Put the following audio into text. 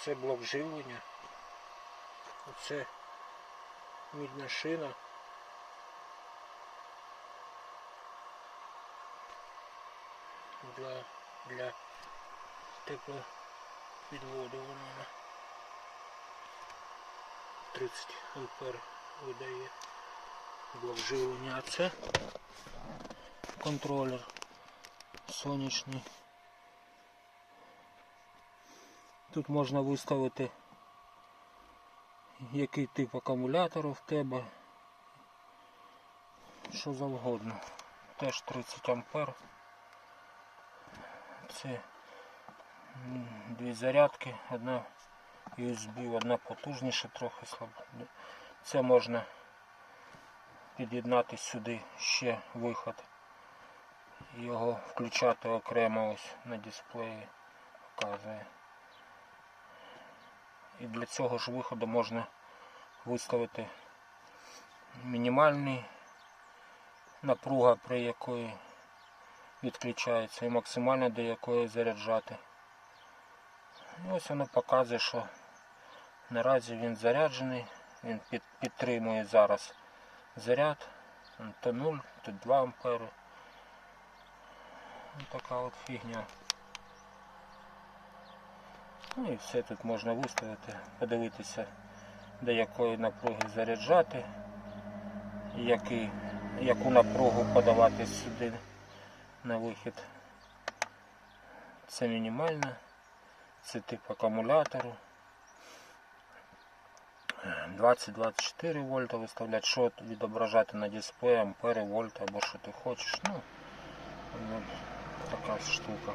Це блок живлення. Оце мідна шина. Для, для теплопідводу вона 30 ампер видає блок живлення. А це контролер сонячний. Тут можна виставити який тип акумулятору в тебе. Що завгодно. Теж 30 ампер. Це дві зарядки, одна USB, одна потужніша, трохи слабо. Це можна під'єднати сюди ще виход. Його включати окремо ось на дисплеї І для цього ж виходу можна виставити мінімальний напруга, при якої відключається, і максимальна до якої заряджати. І ось воно показує, що наразі він заряджений, він під, підтримує зараз заряд, то 0, то 2 ампери. Ось така от фігня. Ну і все тут можна виставити, подивитися, до якої напруги заряджати, який, яку напругу подавати сюди на вихід. Це мінімальна, це тип акумулятору. 20-24 вольта виставляти, що відображати на дисплеї, ампери, вольти або що ти хочеш. Ну, така штука.